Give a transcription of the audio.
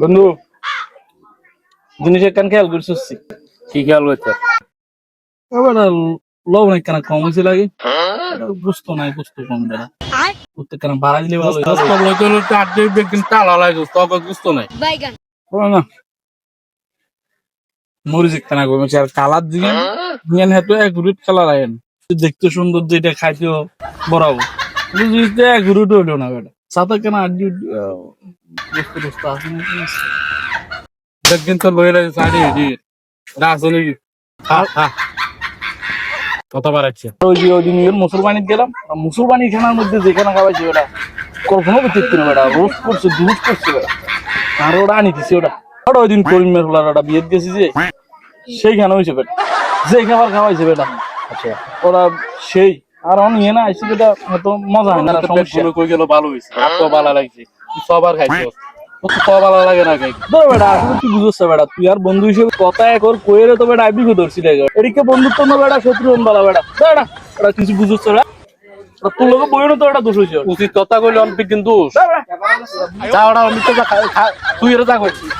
বন্ধু জিনিস একখান খেয়াল করছিস কি খেয়াল করছে? এবার লবণ একখানা কম হয়েছে লাগে। বুঝতো নাই বুঝতো কম দেয় প্রত্যেকখানা বাড়া দিলে ভালো বেগিন টালা লাগে তবে বুঝতো নাই. না। মরিচ একখানা কমেছে আর কালার দিকে নিয়ে হেতু এক রুট কালার আয়েন। দেখতে সুন্দর যেটা খাইতেও জিনিসটা এক রুট হইল না বেটা। সাথে কেন তো লয়ে বাড়াচ্ছে ওই যে ওই দিন মুসলমানি গেলাম মুসলমানি খানার মধ্যে যেখানে খাওয়াইছে ওটা কখনো করতে না বেটা রোজ করছে দুধ করছে বেটা আর ওটা আনিতেছে ওটা ওটা ওই দিন করিমের হলার ওটা বিয়ে গেছি যে সেইখানে হয়েছে বেটা যে খাবার খাওয়াইছে বেটা আচ্ছা ওরা সেই আর অন ইয়ে না আইসি বেটা এত মজা হয় না সমস্যা। কই গেল ভালো হইছে। আর তো ভালো লাগছে। তুই সবার ভালো লাগে না বেটা আসলে বুঝছ বেটা তুই আর বন্ধু হিসেবে কথা একর কইরে তো বেটা আইবি ধরছি লাগে এদিকে বন্ধুত্ব না বেটা শত্রু হন বালা বেটা। বেটা ওরা কিছু বুঝছ বেটা। তোর লোকে বইরও তো এটা দোষ হয়েছে উচিত কথা কইলে অল্প কিন্তু বেটা। যা ওটা আমি তো যা খা- খা- তুই এর যা করছিস